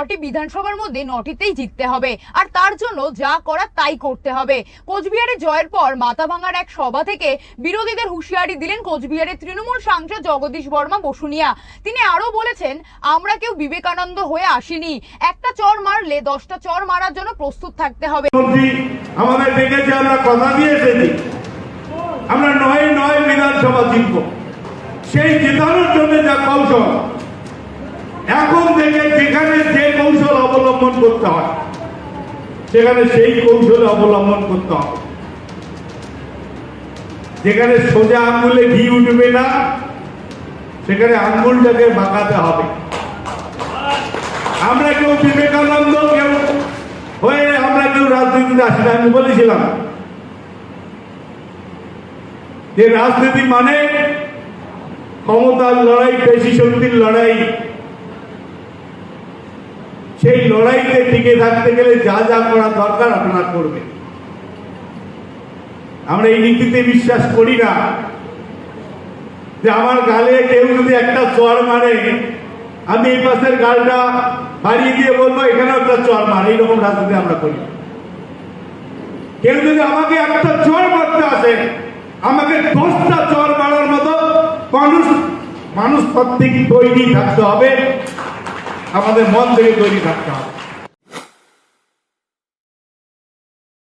নটি বিধানসভার মধ্যে নটিতেই জিততে হবে। আর তার জন্য যা করার তাই করতে হবে। কোচবিহারে জয়ের পর মাথাভাঙার এক সভা থেকে বিরোধীদের হুঁশিয়ারি দিলেন কোচবিহারের তৃণমূল সাংসদ জগদীশ বর্মা বসুনিয়া। তিনি আরও বলেছেন, আমরা কেউ বিবেকানন্দ হয়ে আসিনি। একটা চর মারলে দশটা চর মারার জন্য প্রস্তুত থাকতে হবে। আমরা নয় নয় বিধানসভা জিতব। সেই জেতানোর জন্য যা কৌশল, এখন থেকে যেখানে যে কৌশল অবলম্বন করতে হয় সেখানে সেই কৌশল অবলম্বন করতে হবে। যেখানে সোজা আঙ্গুলে ঘি উঠবে না, সেখানে আঙ্গুলটাকে বাঁকাতে হবে। আমরা কেউ বিবেকানন্দ, কেউ হয়ে আমরা কেউ রাজনীতিতে আসি না, আমি বলেছিলাম। যে রাজনীতি মানে ক্ষমতার লড়াই পেশি শক্তির লড়াই। সেই লড়াইতে টিকে থাকতে গেলে যা যা করা দরকার আপনারা করবেন। আমরা এই নীতিতে বিশ্বাস করি না যে আমার গালে কেউ যদি একটা চর মারে, আমি এই পাশের গালটা বাড়িয়ে দিয়ে বলব এখানে একটা চর মার। এইরকম রাজনীতি আমরা করি কেউ যদি আমাকে একটা চর মারতে আসে, আমাকে দশটা চর মারার মতো মানুষ মানুষ প্রত্যেক তৈরি থাকতে হবে। আমাদের মন থেকে তৈরি থাকতে হবে।